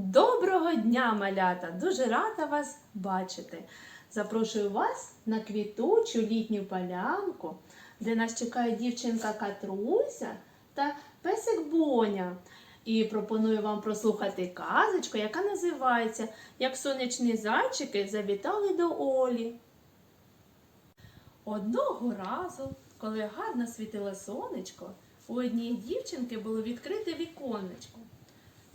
Доброго дня, малята! Дуже рада вас бачити. Запрошую вас на квітучу літню полянку, де нас чекає дівчинка Катруся та песик Боня. І пропоную вам прослухати казочку, яка називається Як сонячні зайчики завітали до Олі. Одного разу, коли гарно світило сонечко, у одній дівчинки було відкрите віконечко.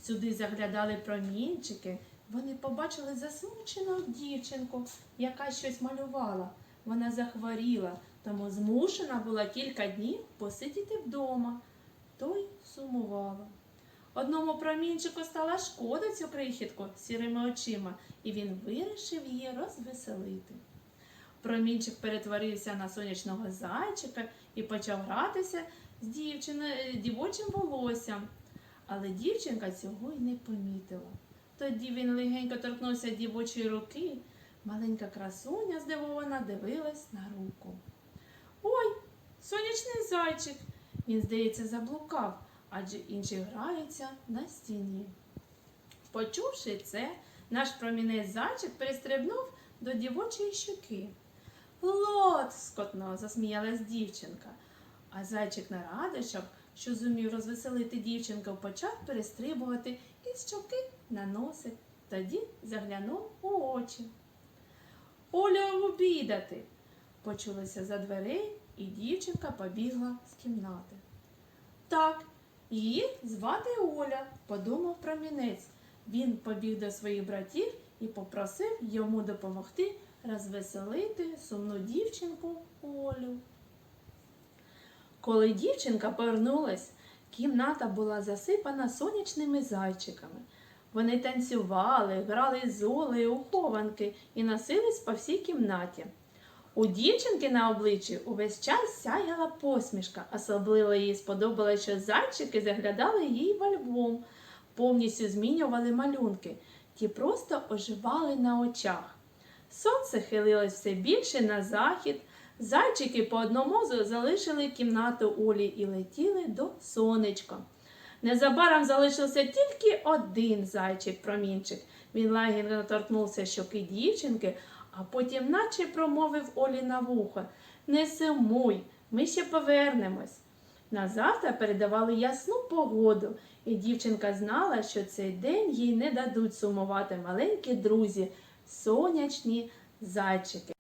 Сюди заглядали промінчики. Вони побачили засмучену дівчинку, яка щось малювала. Вона захворіла, тому змушена була кілька днів посидіти вдома. Той сумувала. Одному промінчику стала шкода цю крихітку сірими очима, і він вирішив її розвеселити. Промінчик перетворився на сонячного зайчика і почав гратися з дівчиною, е, дівочим волоссям. Але дівчинка цього й не помітила. Тоді він легенько торкнувся дівочої руки. Маленька красуня здивована дивилась на руку. Ой, сонячний зайчик! Він, здається, заблукав, адже інші граються на стіні. Почувши це, наш промінець зайчик пристрибнув до дівочої щоки. Лоскотно, засміялась дівчинка. А зайчик на радощах, що зумів розвеселити дівчинку, почав перестрибувати із щоки на носик. Тоді заглянув у очі. Оля обідати, почулося за дверей, і дівчинка побігла з кімнати. Так, її звати Оля, подумав промінець. Він побіг до своїх братів і попросив йому допомогти розвеселити сумну дівчинку Олю. Коли дівчинка повернулась, кімната була засипана сонячними зайчиками. Вони танцювали, грали з Олею у і носились по всій кімнаті. У дівчинки на обличчі увесь час сяяла посмішка. Особливо їй сподобалось, що зайчики заглядали їй в альбом, повністю змінювали малюнки. Ті просто оживали на очах. Сонце хилилось все більше на захід. Зайчики по одному залишили кімнату Олі і летіли до сонечка. Незабаром залишився тільки один зайчик-промінчик. Він лагідно торкнувся щоки дівчинки, а потім наче промовив Олі на вухо. Не сумуй, ми ще повернемось. Назавтра передавали ясну погоду, і дівчинка знала, що цей день їй не дадуть сумувати маленькі друзі, сонячні зайчики.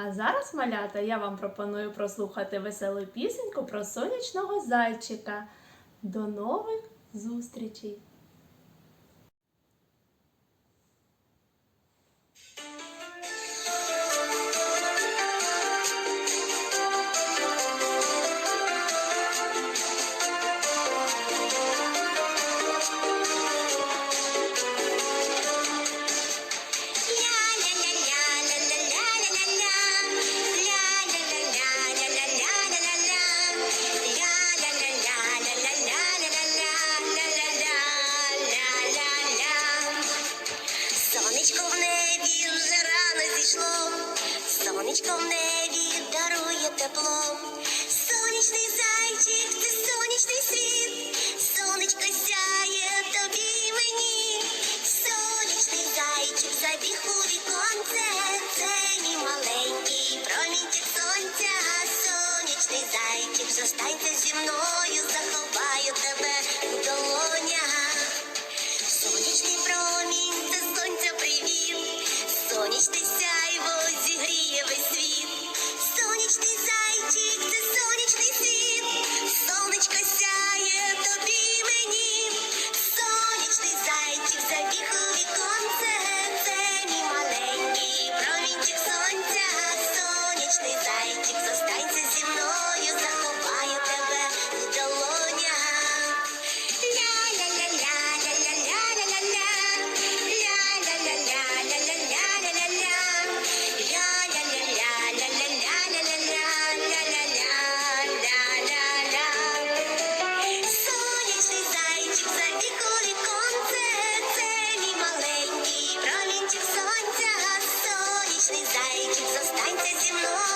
А зараз, малята, я вам пропоную прослухати веселу пісеньку про сонячного зайчика. До нових зустрічей! сонечко в небі дарує тепло, Сонячний зайчик, це сонячний світ, сонечко сяє. pointed you